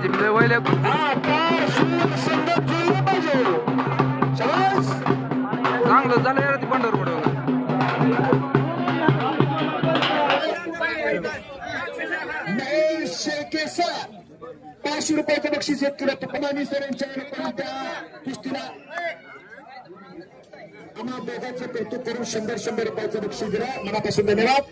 भांड्याची वहिले चांगलं झालं यार ती पंढरपूर पाचशे रुपयाचं बक्षीस येत केलं तुकमानी सर यांच्या त्या कुस्तीला. आम्हा दोघांचं कौतुक करून शंभर शंभर रुपयाचं बक्षीस दिलं. मनापासून धन्यवाद.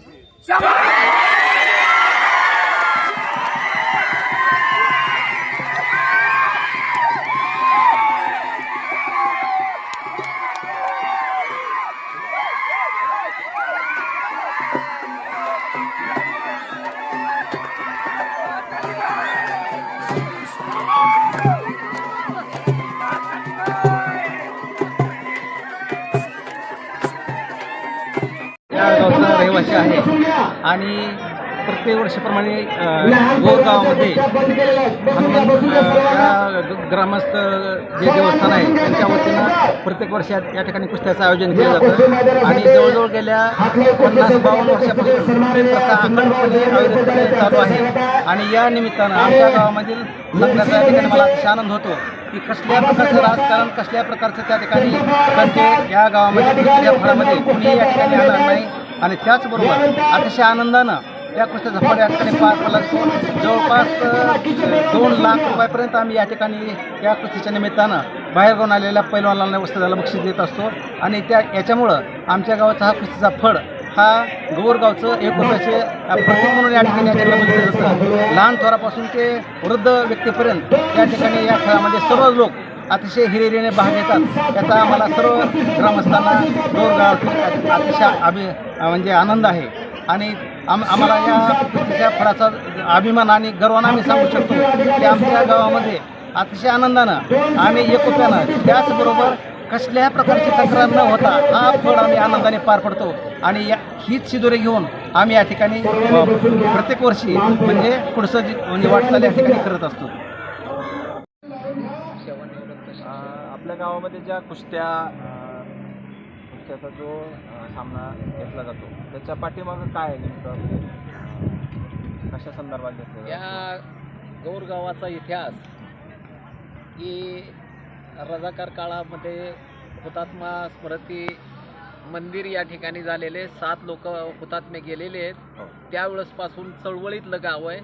गावचा आहे. आणि प्रत्येक वर्षाप्रमाणे गोरगावामध्ये हनुमान ग्रामस्थ जे देवस्थान आहे त्यांच्या वतीनं प्रत्येक वर्षात या ठिकाणी कुस्त्याचं आयोजन केलं जातं. आणि जवळजवळ गेल्या पन्नास बावन्न वर्षापासून अखंडपणे चालू आहे. आणि या निमित्तानं आमच्या गावामधील लग्नाचा या ठिकाणी मला अतिशय आनंद होतो की कसल्या प्रकारचं राजकारण कसल्या प्रकारचं त्या ठिकाणी या गावामध्ये कुस्तीच्या घरामध्ये कुणी या ठिकाणी आलं नाही. आणि त्याचबरोबर अतिशय आनंदानं या कुस्त्याचा फळ या ठिकाणी पार पडला. जवळपास दोन लाख रुपयापर्यंत आम्ही या ठिकाणी या कुस्तीच्या निमित्तानं बाहेरगावून आलेल्या पैलवानांना वस्ताला बक्षीस देत असतो. आणि त्या याच्यामुळं आमच्या गावाचा हा कुस्तीचा फळ हा गोवरगावचं एक रुपयाचे प्रतीक म्हणून या ठिकाणी याच्याला जातं. लहान थोरापासून ते वृद्ध व्यक्तीपर्यंत या ठिकाणी या खेळामध्ये सर्व लोक अतिशय हिरिरीने भाग घेतात त्याचा आम्हाला सर्व ग्रामस्थांना दोन अतिशय अभि म्हणजे आनंद आहे. आणि आम आम्हाला या कुस्तीच्या फळाचा अभिमान आणि गर्वानं आम्ही सांगू शकतो की आमच्या गावामध्ये अतिशय आनंदानं आणि एकोप्यानं त्याचबरोबर कसल्याही प्रकारची तक्रार न होता हा फळ आम्ही आनंदाने पार पडतो. आणि या हीच शिदुरे घेऊन आम्ही या ठिकाणी प्रत्येक वर्षी म्हणजे पुढचं म्हणजे वाटचाल या ठिकाणी करत असतो आपल्या गावामध्ये ज्या कुस्त्या कुस्त्याचा जो सामना घेतला जातो त्याच्या पाठीमागं काय आहे नेमकं कशा संदर्भात घेतलं? या गौरगावाचा इतिहास की रजाकार काळामध्ये हुतात्मा स्मृती मंदिर या ठिकाणी झालेले सात लोक हुतात्मे गेलेले हो. आहेत त्यावेळेसपासून चळवळीतलं गाव आहे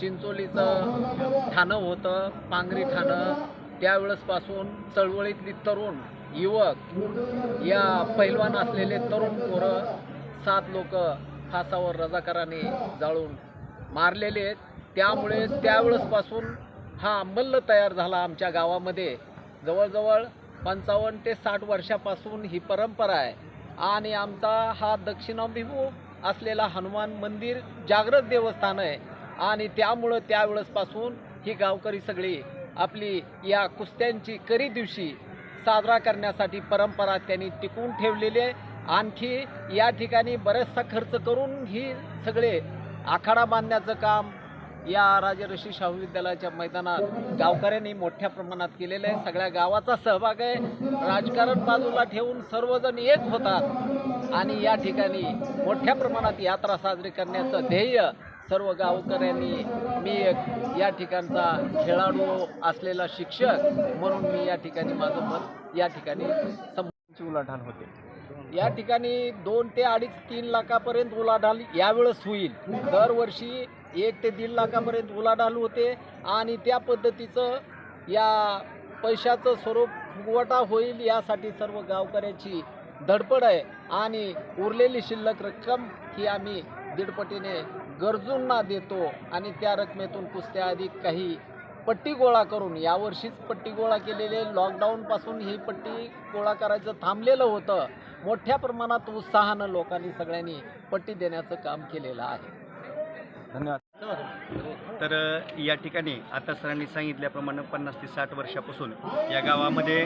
चिंचोलीचं ठाणं होतं पांगरी ठाणं त्यावेळेसपासून चळवळीतली तरुण युवक या पैलवान असलेले तरुण पोरं सात लोक फासावर रजाकाराने जाळून मारलेले आहेत. त्यामुळे त्यावेळेसपासून हा मल्ल तयार झाला आमच्या गावामध्ये. जवळजवळ पंचावन्न ते साठ वर्षापासून ही परंपरा आहे. आणि आमचा हा दक्षिणाभिमुख असलेला हनुमान मंदिर जागृत देवस्थान आहे. आणि त्यामुळं त्यावेळेसपासून ही गावकरी सगळी आपली या कुस्त्यांची करी दिवशी साजरा करण्यासाठी परंपरा त्यांनी टिकवून ठेवलेली आहे. आणखी या ठिकाणी बरेचसा खर्च करून ही सगळे आखाडा बांधण्याचं काम या राजर्षी शाहू विद्यालयाच्या मैदानात गावकऱ्यांनी मोठ्या प्रमाणात केलेलं आहे. सगळ्या गावाचा सहभाग आहे. राजकारण बाजूला ठेवून सर्वजण एक होतात आणि या ठिकाणी मोठ्या प्रमाणात यात्रा साजरी करण्याचं ध्येय सर्व गावकऱ्यांनी मी एक या ठिकाणचा खेळाडू असलेला शिक्षक म्हणून मी या ठिकाणी माझं मत या ठिकाणी सम उलाढाल होते. या ठिकाणी दोन ते अडीच तीन लाखापर्यंत उलाढाल यावेळेस होईल. दरवर्षी एक ते दीड लाखापर्यंत उलाढाल होते आणि त्या पद्धतीचं या पैशाचं स्वरूप फुगवटा होईल यासाठी सर्व गावकऱ्याची धडपड आहे आणि उरलेली शिल्लक रक्कम ही आम्ही दीडपटीने गरजूंना देतो आणि त्या रकमेतून कुस्त्या आधी काही पट्टी गोळा करून यावर्षीच पट्टी गोळा केलेले लॉकडाऊनपासून ही पट्टी गोळा करायचं थांबलेलं होतं. मोठ्या प्रमाणात उत्साहानं लोकांनी सगळ्यांनी पट्टी देण्याचं काम केलेलं आहे. धन्यवाद. तर या ठिकाणी आता सरांनी सांगितल्याप्रमाणे पन्नास ते साठ वर्षापासून या गावामध्ये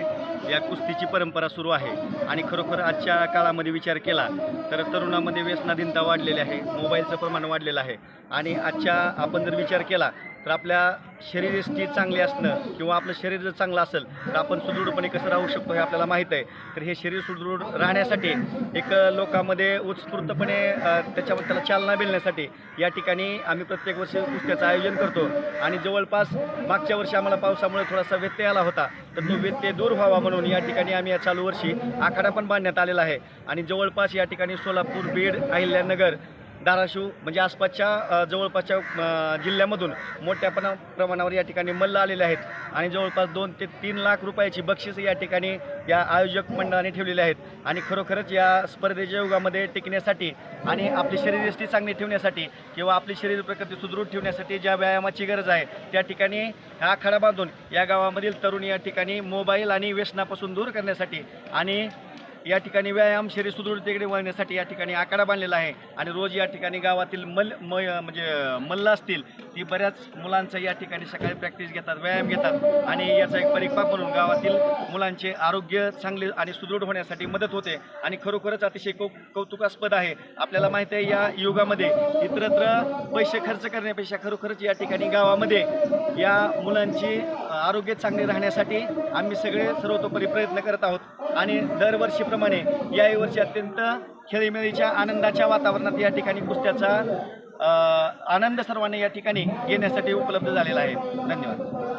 या कुस्तीची परंपरा सुरू आहे. आणि खरोखर आजच्या काळामध्ये विचार केला तर तरुणामध्ये व्यसनाधीनता वाढलेली आहे मोबाईलचं प्रमाण वाढलेलं आहे. आणि आजच्या आपण जर विचार केला तर आपल्या शरीरयष्टी चांगली असणं किंवा आपलं शरीर जर चांगलं असेल तर आपण सुदृढपणे कसं राहू शकतो हे आपल्याला माहीत आहे. तर हे शरीर सुदृढ राहण्यासाठी एक लोकांमध्ये उत्स्फूर्तपणे त्याच्यावर त्याला चालना मिळण्यासाठी या ठिकाणी आम्ही प्रत्येक वर्षी कुस्त्याचं आयोजन करतो. आणि जवळपास मागच्या वर्षी आम्हाला पावसामुळे थोडासा व्यत्यय आला होता. तर तो व्यत्यय दूर व्हावा म्हणून या ठिकाणी आम्ही या चालू वर्षी आखाडा पण बांधण्यात आलेला आहे. आणि जवळपास या ठिकाणी सोलापूर बीड अहिल्यानगर धाराशिव म्हणजे आसपासच्या जवळपासच्या जिल्ह्यामधून मोठ्या पणा प्रमाणावर या ठिकाणी मल्ल आलेले आहेत. आणि जवळपास दोन ते तीन लाख रुपयाची बक्षीस या ठिकाणी या आयोजक मंडळाने ठेवलेली आहेत. आणि खरोखरच या स्पर्धेच्या युगामध्ये टिकण्यासाठी आणि आपली शरीरयष्टी चांगली ठेवण्यासाठी किंवा आपली शरीर प्रकृती सुदृढ ठेवण्यासाठी ज्या व्यायामाची गरज आहे त्या ठिकाणी हा आखाडा बांधून या गावामधील तरुण या ठिकाणी मोबाईल आणि व्यसनापासून दूर करण्यासाठी आणि या ठिकाणी व्यायाम शरीर सुदृढतेकडे वळण्यासाठी या ठिकाणी आकडा बांधलेला आहे. आणि रोज या ठिकाणी गावातील मल म म्हणजे मल्ल असतील ती बऱ्याच मुलांचं या ठिकाणी सकाळी प्रॅक्टिस घेतात व्यायाम घेतात. आणि याचा एक परिपाक म्हणून गावातील मुलांचे आरोग्य चांगले आणि सुदृढ होण्यासाठी मदत होते. आणि खरोखरच अतिशय कौ कौतुकास्पद आहे. आपल्याला माहिती आहे या युगामध्ये इतरत्र पैसे खर्च करण्यापेक्षा खरोखरच या ठिकाणी गावामध्ये या मुलांची आरोग्य चांगले राहण्यासाठी आम्ही सगळे सर्वतोपरी प्रयत्न करत आहोत. आणि दरवर्षी दरवर्षीप्रमाणे याही वर्षी अत्यंत खेळीमेळीच्या आनंदाच्या वातावरणात या ठिकाणी कुस्त्याचा आनंद सर्वांनी या ठिकाणी घेण्यासाठी उपलब्ध झालेला आहे. धन्यवाद.